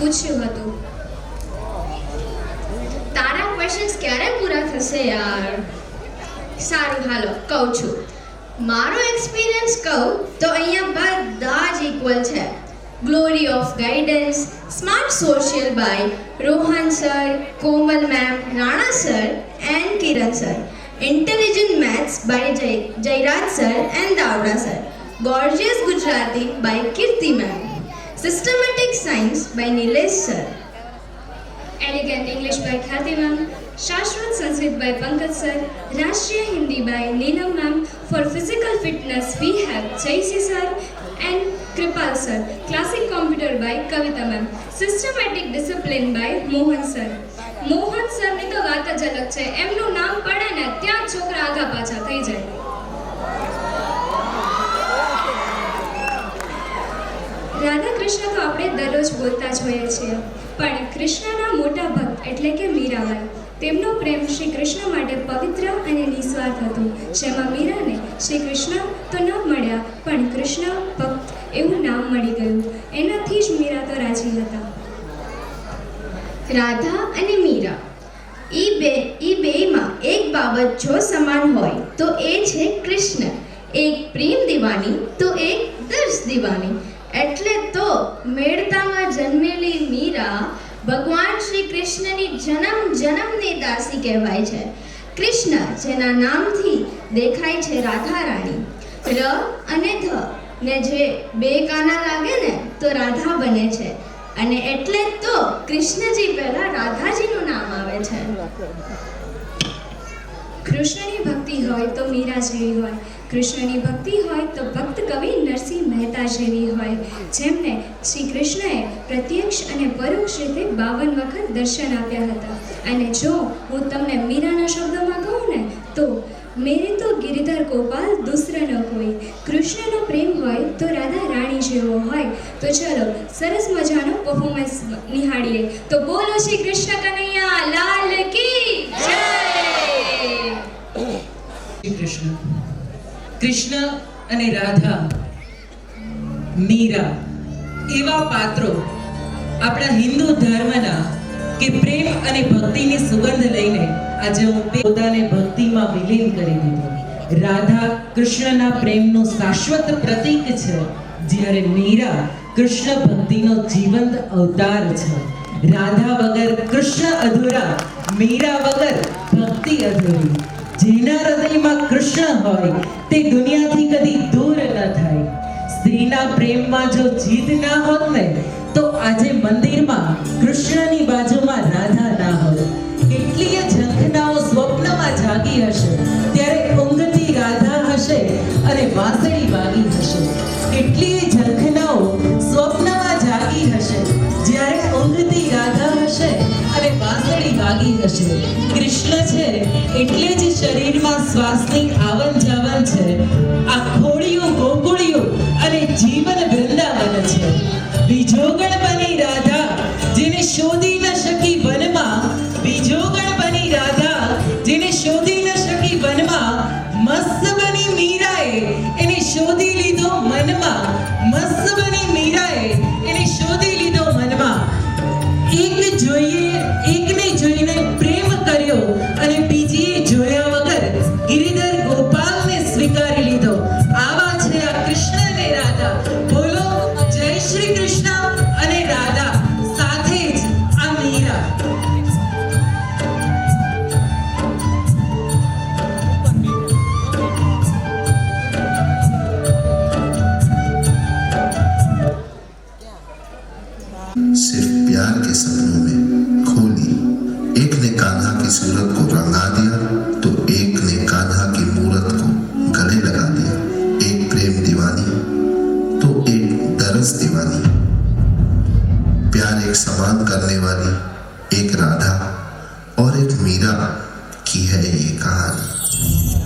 પૂછ્યું હતું. તારા ક્વેશ્ચન્સ ક્યારે પૂરા થશે યાર? સારું, હાલો, કહું છું. મારો એક્સપિરિયન્સ કહું તો અહીંયા બધા જ ઇક્વલ છે. Glory of guidance smart social by Rohan sir Komal ma'am Rana sir and Kiran sir intelligent maths by Jay, Jayraj sir and Davda sir gorgeous Gujarati by Kirti ma'am systematic science by Nilesh sir elegant English by Khyati ma'am શાશ્વત Sanskrit by Pankaj sir રાષ્ટ્રીય Hindi by Neelam ma'am for physical fitness we have Jaysi sir and Kripal sir classic computer by Kavita ma'am systematic discipline by Mohan sir Mohan સરની તો વાત જ અલગ છે. એમનું નામ પડે ને ત્યાં છોકરા આગા પાછા થઈ જાય રાધા કૃષ્ણ તો આપણે દરરોજ બોલતા જ છીએ. પણ કૃષ્ણના મોટા ભક્ત એટલે કે મીરાબાઈ, તેમનો પ્રેમ શ્રી કૃષ્ણ માટે પવિત્ર અને નિસ્વાર્થ હતો. જેમાં મીરાને શ્રી કૃષ્ણ તો ન મળ્યા, પણ કૃષ્ણ ભક્ત એવું નામ મળી ગયું. એનાથી જ મીરા તો રાજી હતા. રાધા અને મીરા, ઈ બે, ઈ બેમાં એક બાબત જો સમાન હોય, તો એ છે કૃષ્ણ. એક પ્રેમ દીવાની, તો એક દર્શ દીવાની. એટલે તો મેળતામાં જન્મેલી મીરા ભગવાન શ્રી કૃષ્ણની જન્મ જન્મની દાસી કહેવાય છે. કૃષ્ણ, જેના નામથી દેખાય છે રાધા રાણી ર અને ધ. ને જે બે કાના લાગે ને, તો રાધા બને છે. અને એટલે જ તો કૃષ્ણજી પહેલા રાધાજીનું નામ આવે છે. કૃષ્ણની ભક્તિ હોય તો મીરા જેવી હોય, કૃષ્ણની ભક્તિ હોય તો ભક્ત કવિ નરસિંહ મહેતા જેવી હોય. જેમને શ્રી કૃષ્ણએ પ્રત્યક્ષ અને પરોક્ષ રીતે બાવન વખત દર્શન આપ્યા હતા. અને જો હું તમને મીરાના શબ્દોમાં કહું ને, તો મેરે તો ગિરિધર ગોપાલ દુસર ન કોઈ. કૃષ્ણનો પ્રેમ હોય તો રાધા રાણી જેવો હોય. તો ચલો, સરસ મજાનો પરફોર્મન્સ નિહાળીએ. તો બોલો શ્રી કૃષ્ણ કનૈયા, લાલ કી જય! કૃષ્ણ. કૃષ્ણ અને રાધા, મીરા એવા પાત્રો આપણા હિન્દુ ધર્મના કે પ્રેમ અને ભક્તિની સુગંધ લઈને આજે હું પોતાને ભક્તિમાં વિલીન કરી દીધો. રાધા કૃષ્ણના પ્રેમનું શાશ્વત પ્રતીક છે, જ્યારે મીરા કૃષ્ણ ભક્તિનો જીવંત અવતાર છે. રાધા વગર કૃષ્ણ અધૂરા, મીરા વગર ભક્તિ અધૂરી. જેના હૃદયમાં કૃષ્ણ હોય, તે દુનિયાથી કદી દૂર ન થાય. સ્ત્રીના પ્રેમમાં જો જીત ના હોત ને, તો આજે મંદિરમાં કૃષ્ણની બાજુમાં રાધા ના હોત. કેટલીય ઝંખનાઓ સ્વપ્નમાં જાગી હશે, ત્યારે ઊંઘતી રાધા હશે અને વાંસળી વાગી હશે. કેટલીય ઝંખનાઓ સ્વપ્નમાં જાગી હશે, જ્યારે ઊંઘતી રાધા હશે અને વાંસળી વાગી હશે. કૃષ્ણ છે, એટલે જ Lady Mas Vasling एक दरस दीवानी प्यार एक समान करने वाली एक राधा और एक मीरा की है ये कहानी